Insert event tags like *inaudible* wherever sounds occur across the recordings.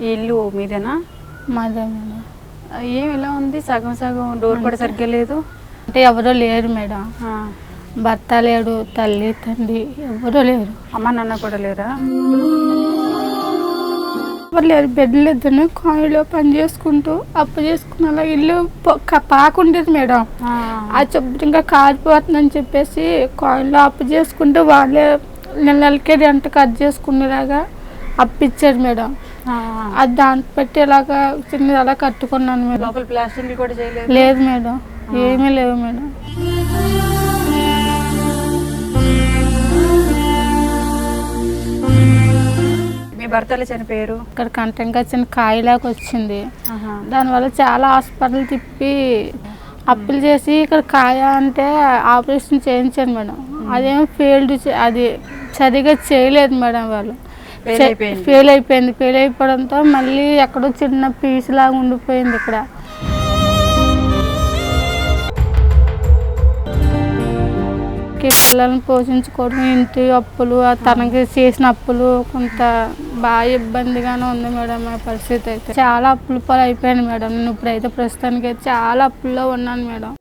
ఈ ఇల్లు మీదేనా? మాదే మేడం ఏం ఇలా ఉంది? సగం సగం డోర్ కూడా సరిగ్గా లేదు? అంటే ఎవరో లేరు మేడం. భర్త లేడు తల్లి తండ్రి ఎవరూ లేరు. అమ్మ నాన్న కూడా లేరా? ఎవరు లేరు బెడ్లు ఇద్దరు కాయిలో పని చేసుకుంటూ అప్పు చేసుకున్న ఇల్లు పాకుండేది మేడం. ఆ, శుభ్రంగా కారిపోతుందని చెప్పేసి కాయిన్లో అప్పు చేసుకుంటూ వాళ్ళే నెల నెలకే రెంట్ కట్ చేసుకునేలాగా అప్పు ఇచ్చారు మేడం. అది దాన్ని పెట్టి ఇలాగా చిన్నది అలా కట్టుకున్నాను మేడం. ప్లాస్టింగ్ కూడా చేయలేదు? లేదు మేడం. ఏమీ లేవు మేడం. మీ భర్తలు చనిపోయారు ఇక్కడ కంటంగా చిన్న కాయలాగా వచ్చింది. దానివల్ల చాలా హాస్పిటల్ తిప్పి అప్పులు చేసి ఇక్కడ కాయ అంటే ఆపరేషన్ చేయించాను మేడం. అదేమో ఫెయిల్డ్ అది సరిగా చేయలేదు మేడం వాళ్ళు. ఫెయిల్ అయిపోయింది ఫెయిల్ అయిపోవడంతో మళ్ళీ ఎక్కడో చిన్న పీస్ లాగా ఉండిపోయింది ఇక్కడ. పిల్లల్ని పోషించుకోవడం ఇంటి అప్పులు ఆ తనకి చేసిన అప్పులు కొంత బాగా ఇబ్బందిగానే ఉంది మేడం మా పరిస్థితి అయితే. చాలా అప్పుల పాలు అయిపోయాను మేడం. నేను ఇప్పుడైతే ప్రస్తుతానికి అయితే చాలా అప్పుల్లో ఉన్నాను మేడం.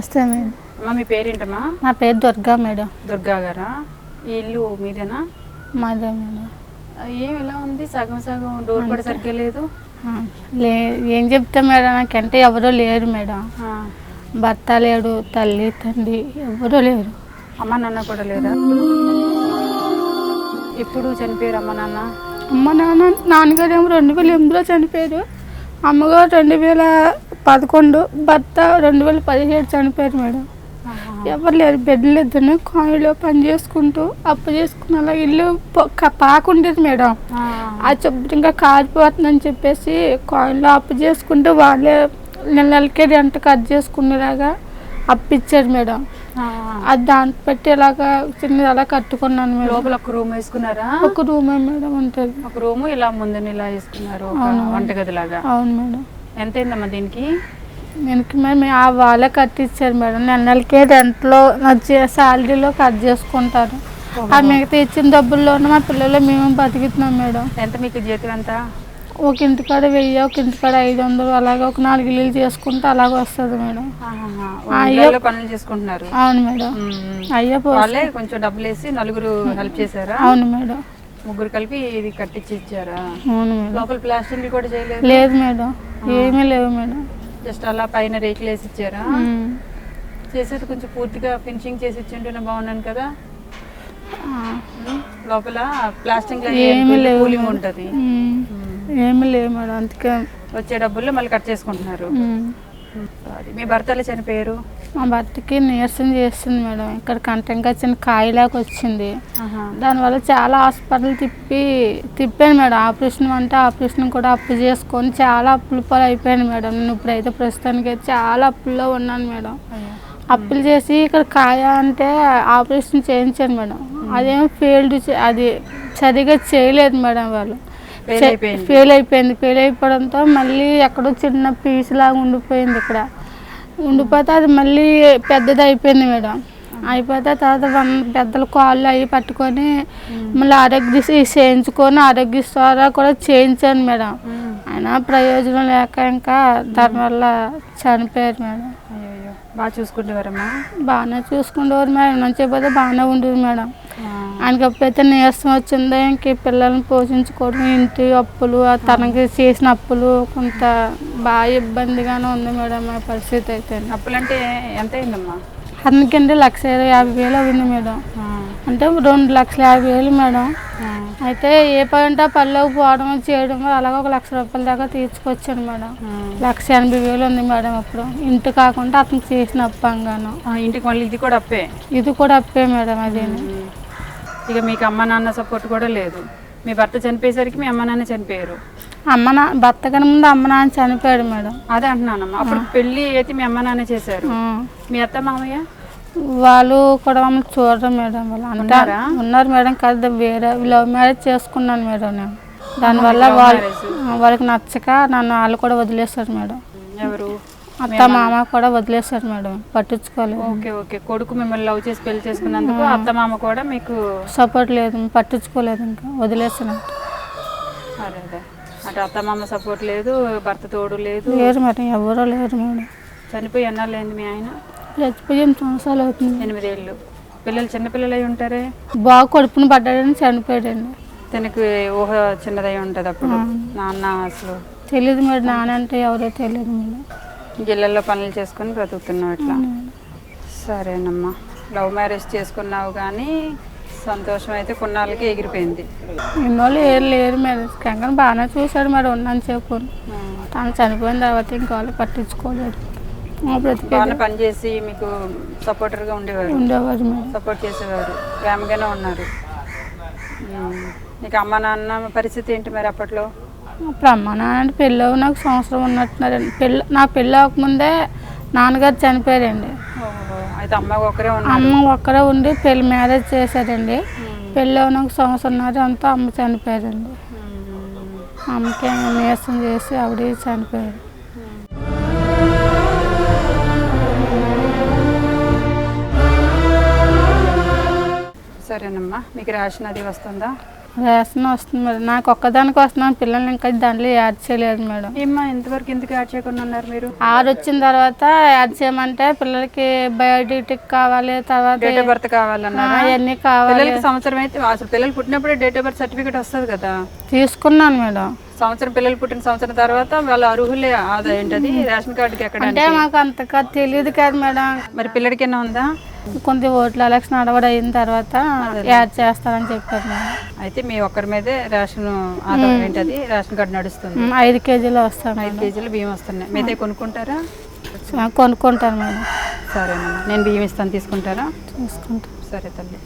నమస్తే మేడం. అమ్మ మీ పేరేంటమ్మా? నా పేరు దుర్గా మేడం. దుర్గా గారా? ఈ ఇల్లు మీదేనా? మాదే మేడం. ఏం ఇలా ఉంది? సగం సగం డోర్ కూడా సరిగ్గా లేదు? ఆ, లే ఏం చెప్తా మేడం? నాకంటే ఎవరో లేరు మేడం. ఆ, భర్త లేడు తల్లి తండ్రి ఎవరూ లేరు. అమ్మ నాన్న కూడా లేరా? ఎప్పుడు చనిపోయారు అమ్మ నాన్న? అమ్మ నాన్న నాన్నగారు ఏమో రెండు వేల ఎనిమిదిలో చనిపోయారు. అమ్మగారు రెండు వేల పదకొండు భర్త రెండు వేల పదిహేడు చనిపోయారు మేడం. ఎవరు లేరు బెడ్లు ఇద్దరు కాయిలో పని చేసుకుంటూ అప్పు చేసుకున్న అలా ఇల్లు పాకుండేది మేడం ఆ, ఆ శుభ్రంగా కారిపోతుందని చెప్పేసి కాయిన్లో అప్పు చేసుకుంటూ వాళ్ళే నెల నెలకే రెంట్ కట్ చేసుకునేలాగా అప్పు ఇచ్చారు మేడం. అది దాన్ని పెట్టి ఇలాగా చిన్నది అలా కట్టుకున్నాను మేడం. లోపల ఒక రూమ్ వేసుకున్నారా? ఒక రూమే మేడం ఉంటుంది. ఒక రూము ఇలా ముందుని ఇలా వేసుకున్నారు. వంటగది లాగా అవును మేడం. ఎంత అయిందమ్మా దీనికి? దీనికి మేము ఆ వాళ్ళే కట్టించారు మేడం. నెల నెలకే రెంట్లో శాలరీలో కట్ చేసుకుంటారు. ఆ మిగతా ఇచ్చిన డబ్బుల్లోనే మా పిల్లలు మేము బతుకుతున్నాం మేడం. ఎంత మీకు జీతం ఎంత ఒక ఇంటికాడ వెయ్యి ఒక ఇంటికాడ ఐదు వందలు అలాగే ఒక నాలుగు ఇల్లులు చేసుకుంటే అలాగ వస్తుంది మేడం. అయ్యో. పనులు చేసుకుంటున్నారు. అవును మేడం. మ్మ్. అయ్యో పో వాళ్ళే కొంచెం డబ్బులు వేసి నలుగురు హెల్ప్ చేశారా? అవును మేడం. ముగ్గురు కలిపి ఇది కట్టించి ఇచ్చారా? అవును మేడం. లోపల ప్లాస్టింగ్ కూడా చేయలేదు? లేదు మేడం. ఏమీ లేవు మేడం. జస్ట్ అలా పైన రేకులు వేసి ఇచ్చారా. చేసేది కొంచెం పూర్తిగా ఫినిషింగ్ చేసి ఇచ్చింటేనే బాగున్నాను కదా. లోపల ప్లాస్టింగ్ ఏమీ లేవు. ఉంటది. ఏమీ లేవు మేడం అందుకే వచ్చే డబ్బుల్లో మళ్ళీ కట్ చేసుకుంటున్నారు. అది మీ భర్తలు చనిపోయారు? మా భర్తకి నీరసం చేస్తుంది మేడం. ఇక్కడ కంటంగా చిన్న కాయలాగా వచ్చింది. దానివల్ల చాలా హాస్పిటల్ తిప్పి తిప్పాను మేడం. ఆపరేషన్ అంటే ఆపరేషన్ కూడా అప్పు చేసుకొని చాలా అప్పుల పాలు అయిపోయాను మేడం. నేను ఇప్పుడైతే ప్రస్తుతానికి అయితే చాలా అప్పుల్లో ఉన్నాను మేడం. అప్పులు చేసి ఇక్కడ కాయ అంటే ఆపరేషన్ చేయించాను మేడం. అదేమో ఫెయిల్డ్ అది సరిగా చేయలేదు మేడం వాళ్ళు. ఫెయిల్ అయిపోయింది ఫెయిల్ అయిపోవడంతో మళ్ళీ ఎక్కడో చిన్న పీస్ లాగా ఉండిపోయింది ఇక్కడ. ఉండిపోతే అది మళ్ళీ పెద్దది అయిపోయింది మేడం. అయిపోతే తర్వాత వన్ పెద్దల కాళ్ళు అవి పట్టుకొని మళ్ళీ ఆరోగ్యశ్రీ చేయించుకొని ఆరోగ్యశ్రీ ద్వారా కూడా చేయించాను మేడం. అయినా ప్రయోజనం లేక ఇంకా దానివల్ల చనిపోయారు మేడం. బాగా చూసుకుంటున్నారమ్మా. బాగానే చూసుకుండేవారు మేడం. నుంచి పోతే బాగానే ఉండేది మేడం. ఆ. ఆయనకి ఎప్పుడైతే నీరసం వచ్చిందో ఇంక పిల్లల్ని పోషించుకోవడం ఇంటి అప్పులు ఆ తనకి చేసిన అప్పులు కొంత బాగా ఇబ్బందిగానే ఉంది మేడం మా పరిస్థితి అయితే. అప్పులంటే ఎంత అయిందమ్మా అందుకంటే లక్ష యాభై వేలు అయింది మేడం. ఆ, అంటే రెండు లక్షల యాభై వేలు మేడం. ఆ. అయితే ఏ పని అంటే ఆ పనిలోకి పోవడం చేయడం అలాగే ఒక లక్ష రూపాయల దాకా తీసుకొచ్చాను మేడం. లక్ష ఎనభై వేలు ఉంది మేడం ఇప్పుడు ఇంటి కాకుండా అతను చేసిన అప్పంగాను. ఆ, ఇంటికి మళ్ళీ ఇది కూడా అప్పే? ఇది కూడా అప్పే మేడం అది ఇక మీకు అమ్మ నాన్న సపోర్ట్ కూడా లేదు. మీ భర్త చనిపోయేసరికి మీ అమ్మ నాన్న చనిపోయారు. అమ్మ నా భర్త కన్నా ముందు అమ్మ నాన్న చనిపోయాడు మేడం. అదే అంటున్నానమ్మా. అప్పుడు పెళ్ళి అయితే మీ అమ్మ నాన్న చేశారు. మీ అత్త మామయ్య? వాళ్ళు కూడా మమ్మల్ని చూడరు మేడం. వాళ్ళు అంతా ఉన్నారా? మేడం కదా వేరే లవ్ మ్యారేజ్ చేసుకున్నాను మేడం నేను. దానివల్ల వాళ్ళు వాళ్ళకి నచ్చక నన్ను వాళ్ళు కూడా వదిలేశారు మేడం. అత్త మామ కూడా వదిలేశారు మేడం. పట్టించుకోలేదు. Okay okay. కొడుకు మిమ్మల్ని లవ్ చేసి పెళ్ళి చేసుకున్నందుకు అత్త మామ కూడా మీకు సపోర్ట్ లేదు పట్టించుకోలేదు ఇంకా. వదిలేసాను అదే అదే అటు అత్త మామ సపోర్ట్ లేదు భర్త తోడు లేదు. లేరు మేడం ఎవరో లేరు మేడం. చనిపోయి ఎన్నాళ్ళైంది మీ ఆయన? చచ్చిపోయి ఎనిమిది సంవత్సరాలు అవుతుంది. ఎనిమిదేళ్ళు. పిల్లలు చిన్నపిల్లలు అయి ఉంటారే? బాగా కడుపుని పడ్డాడని చనిపోయాడండి. తనకి ఊహ చిన్నదై ఉంటుంది అప్పుడు. నాన్న అసలు తెలియదు మేడం నాన్న అంటే ఎవరో తెలియదు మేడం. గిళ్ళల్లో పనులు చేసుకొని బ్రతుకుతున్నావు ఇట్లా. సరేనమ్మా. లవ్ మ్యారేజ్ చేసుకున్నావు కానీ సంతోషం అయితే కొన్నాళ్ళకి ఎగిరిపోయింది. ఎన్నోళ్ళు ఏరు లేరు మేడం కంకణ బాగానే చూశాడు మేడం ఉన్నాను చెప్పు. తను చనిపోయిన తర్వాత ఇంకా వాళ్ళు పట్టించుకోలేదు. పనిచేసి మీకు సపోర్టర్గా ఉండేవారు. ఉండేవారు సపోర్ట్ చేసేవారు. ప్రేమగానే ఉన్నారు. నీకు అమ్మ నాన్న పరిస్థితి ఏంటి మరి అప్పట్లో? అమ్మ నాన్న అంటే పెళ్ళి నాకు సంవత్సరం ఉన్నట్టున్నారండి. పెళ్ళి నా పెళ్ళి అవ్వకముందే నాన్నగారు చనిపోయారండి. అయితే అమ్మ ఉన్నారు. అమ్మ ఒక్కరే ఉండి పెళ్ళి మ్యారేజ్ చేశారండి. పెళ్ళి ఒక సంవత్సరంన్నర అంతా అమ్మ చనిపోయారండి. అమ్మకి నీరసం చేసి ఆవిడ చనిపోయారు. సరేనమ్మా మీకు రేషన్ అది వస్తుందా? రేషన్ వస్తుంది మేడం. నాకు ఒక్కదానికి వస్తున్నాను పిల్లల్ని ఇంకా దాంట్లో యాడ్ చేయలేదు మేడం. ఏమ్మా ఇంతవరకు ఎందుకు యాడ్ చేయకుండా ఉన్నారు మీరు? ఆరు వచ్చిన తర్వాత యాడ్ చేయమంటే పిల్లలకి బయోడిటిక్ కావాలి తర్వాత డేట్ ఆఫ్ బర్త్ కావాలన్నారా? అవన్నీ కావాలి. పిల్లలకి సంవత్సరం అయితే అసలు పిల్లలు పుట్టినప్పుడే డేట్ ఆఫ్ బర్త్ సర్టిఫికేట్ వస్తుంది కదా? తీసుకున్నాను మేడం. సంవత్సరం పిల్లలు పుట్టిన సంవత్సరం తర్వాత వాళ్ళ అర్హులే ఆదా ఏంటది? రేషన్ కార్డుకి ఎక్కడ అంటే మాకు అంతగా తెలియదు కదా మేడం. మరి పిల్లడికైనా ఉందా? కొంత ఓట్ల ఎలక్షన్ అడవడ అయిన తర్వాత యాడ్ చేస్తానని చెప్పారు మేడం. అయితే మీ ఒక్కరి మీదే రేషన్ ఆదా ఏంటది? రేషన్ కార్డు నడుస్తుంది. ఐదు కేజీలు వస్తాను ఐదు కేజీలు బియ్యం వస్తున్నాయి. మీదే కొనుక్కుంటారా? కొనుక్కుంటాను మేడం. సరేనమ్మా. నేను బియ్యం ఇస్తాను తీసుకుంటారా? తీసుకుంటాను. సరే తల్లి.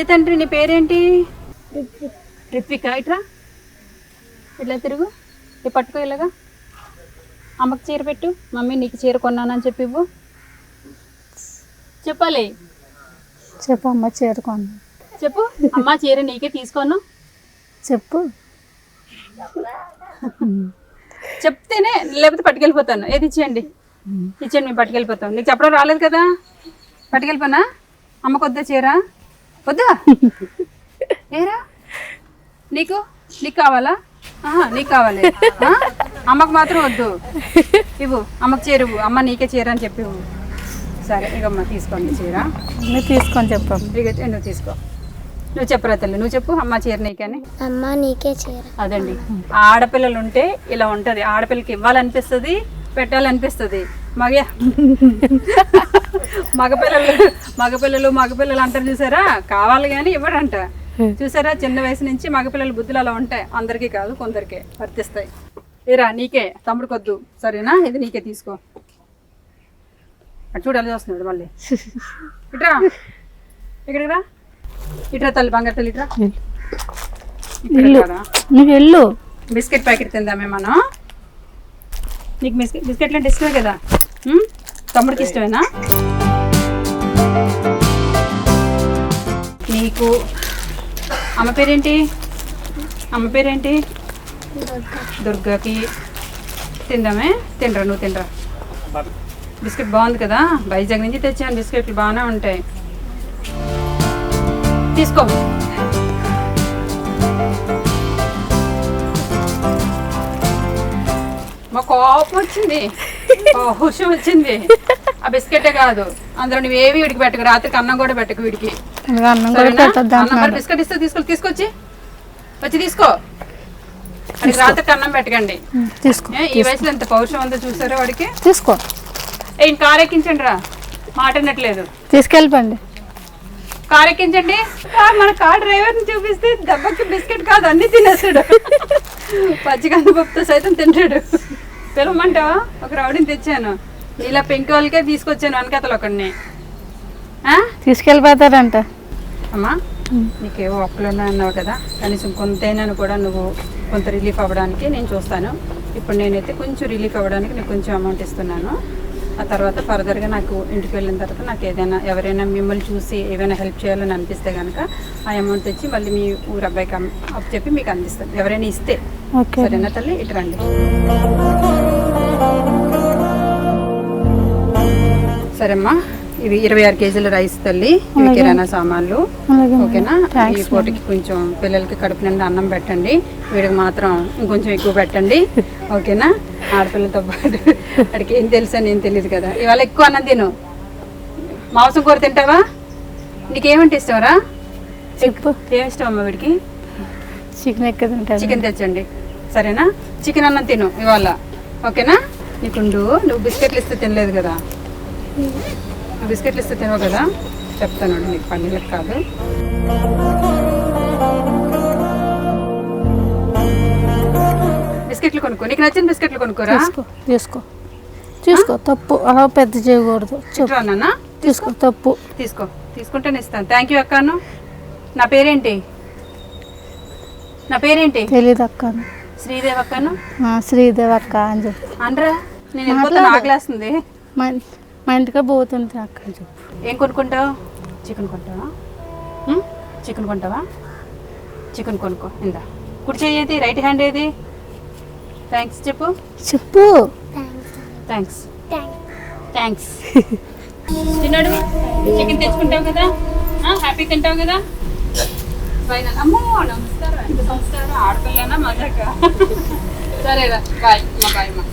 చిట్టి తండ్రి నీ పేరేంటి? రిత్విక ఇట్రా. ఇట్లా తిరుగు. ఇది పట్టుకో ఇలాగా. అమ్మకి చీర పెట్టు. మమ్మీ నీకు చీర కొన్నానని చెప్పి ఇవ్వు. చెప్పాలి. చెప్పు అమ్మ చేరుకోండి చెప్పు. అమ్మ చీర నీకే తీసుకోను. చెప్పు. చెప్తేనే లేకపోతే పట్టుకెళ్ళిపోతాను. ఏది ఇచ్చేయండి? ఇచ్చేయండి మేము పట్టుకెళ్ళిపోతాం. నీకు చెప్పడం రాలేదు కదా? పట్టుకెళ్ళిపోనా? అమ్మకు వద్దా చీర? వద్దా? *laughs* ఏరా? నీకు? నీకు కావాలా? నీకు కావాలి. ఆ? అమ్మకు మాత్రం వద్దు. ఇవ్వు అమ్మకు చీర ఇవ్వు. అమ్మ నీకే చీర అని చెప్పి సరే ఇకమ్మ తీసుకోండి చీర. అన్నీ తీసుకొని ఇక నువ్వు తీసుకో. నువ్వు చెప్పరా తల్లి నువ్వు చెప్పు. అమ్మ చీర నీకని? అమ్మ నీకే చీర. అదండి. ఆడపిల్లలు ఉంటే ఇలా ఉంటది. ఆడపిల్లకి ఇవ్వాలనిపిస్తుంది పెట్టాలనిపిస్తుంది. మగ. *laughs* మగపిల్లలు మగపిల్లలు మగపిల్లలు అంటారు చూసారా? కావాలి కానీ ఇవ్వడంట. చూసారా? చిన్న వయసు నుంచి మగపిల్లల బుద్ధులు అలా ఉంటాయి. అందరికీ కాదు కొందరికే వర్తిస్తాయి. ఏరా నీకే. తమ్ముడికి వద్దు సరేనా? ఇది నీకే తీసుకో. అటు చూడాలి చూస్తున్నాడు మళ్ళీ. ఇట్రా. ఇక్కడికి రా. ఇట్రా తల్లి బంగారు తల్లి ఇట్రా. నువ్వు వెళ్ళు. బిస్కెట్ ప్యాకెట్ తిందామే మనం. నీకు బిస్కెట్ బిస్కెట్లు అంటే ఇష్టమే కదా? తమ్ముడికి ఇష్టమేనా? నీకు అమ్మ పేరేంటి? అమ్మ పేరేంటి? దుర్గాకి తిందామే? తినరా నువ్వు తినరా? బిస్కెట్ బాగుంది కదా? వైజాగ్ నుంచి తెచ్చాను బిస్కెట్లు బాగానే ఉంటాయి. తీసుకో. మా కోపం వచ్చింది. హుషం వచ్చింది. ఆ బిస్కెటే కాదు. అందులో నువ్వేవి విడికి వీడికి పెట్టకు రాత్రికి అన్నం కూడా పెట్టకు వీడికి. అన్నం కూడా? పెట్టొద్దు అంటున్నాడు. బిస్కెట్ ఇస్తే తీసుకొని తీసుకొచ్చి? వచ్చి తీసుకో. వాడికి రాత్రికి అన్నం పెట్టకండి. తీసుకో ఈ వయసులో ఎంత పౌరుషం ఉందో చూసారా వాడికి? తీసుకో. ఏ, కారు ఎక్కించండి రా. మాట వినట్లేదు. తీసుకెళ్ళిపోండి. కారు ఎక్కించండి. మన కార్ డ్రైవర్ని చూపిస్తే దెబ్బకి బిస్కెట్ కాదు అన్ని తినేస్తాడు. పచ్చికందిపప్పుతో సైతం తింటాడు. పిలవమంటావా? ఒక రౌడీని తెచ్చాను. ఇలా పెంకి వాళ్ళకే తీసుకొచ్చాను వెనకతలు ఒకడిని. ఆ? అమ్మా నీకేవో అప్పులు అన్నావు కదా కనీసం కొంతైనా కూడా నువ్వు కొంత రిలీఫ్ అవ్వడానికి నేను చూస్తాను. ఇప్పుడు నేనైతే కొంచెం రిలీఫ్ అవ్వడానికి నీకు కొంచెం అమౌంట్ ఇస్తున్నాను. ఆ తర్వాత ఫర్దర్గా నాకు ఇంటికి వెళ్ళిన తర్వాత నాకు ఏదైనా ఎవరైనా మిమ్మల్ని చూసి ఏమైనా హెల్ప్ చేయాలని అనిపిస్తే కనుక ఆ అమౌంట్ తెచ్చి మళ్ళీ మీ ఊరు అబ్బాయికి అప్పు చెప్పి మీకు అందిస్తాను. ఎవరైనా ఇస్తే. సరేనా తల్లి? ఇటు రండి. సరేమ్మా. ఇవి ఇరవై ఆరు కేజీల రైస్ తల్లి ఇవి కిరాణా సామాన్లు. ఓకేనా? ఈ పూటకి కొంచెం పిల్లలకి కడుపు నిండా అన్నం పెట్టండి. వీడికి మాత్రం ఇంకొంచెం ఎక్కువ పెట్టండి. ఓకేనా? ఆడపిల్లతో పాటు వాడికి ఏం తెలుసా నేను తెలియదు కదా. ఇవాళ ఎక్కువ అన్నం తిను. మాంసం కూర తింటావా? నీకేమంటే ఇష్టమరా చెప్పు. ఏమి ఇష్టం అమ్మ వీడికి? చికెన్ చికెన్ తెచ్చండి. సరేనా? చికెన్ అన్నం తిను ఇవాళ. ఓకేనా? నీకుండు నువ్వు బిస్కెట్లు ఇస్తే తినలేదు కదా. బిస్కెట్లు ఇస్తే తినవు కదా? చెప్తాను నీకు పన్నీళ్ళకి కాదు. బిస్కెట్లు కొనుక్కో. నీకు నచ్చిన బిస్కెట్లు కొనుక్కోరా? తీసుకో తీసుకో. తీసుకో తప్పు. అలా పెద్ద చేయకూడదు. నాన్న తీసుకో తప్పు. తీసుకో తీసుకుంటేనే ఇస్తాను. థ్యాంక్ యూ అక్కాను. నా పేరేంటి? నా పేరేంటి? తెలియదు అక్క శ్రీదేవి అక్కను? శ్రీదేవి అక్క అని చెప్పు. అనరా నేను ఆకలేస్తుంది మా ఇంటికి పోతుంది అక్క అని చెప్పు. ఏం కొనుక్కుంటావు? చికెన్ కొంటావా? చికెన్ కొంటావా? చికెన్ కొనుక్కో ఇందా. కుడి చేయి ఏది? రైట్ హ్యాండ్ ఏది? థ్యాంక్స్ చెప్పు. చెప్పు. థ్యాంక్స్ థ్యాంక్స్ తిన్నాడు? చికెన్ తెచ్చుకుంటావు కదా? హ్యాపీ తింటావు కదా. అమ్మో నమస్కారం. ఎంత సంస్కారం. ఆడపిల్లనా మజాక సరేరా బాయ్ మా బాయ్ మా.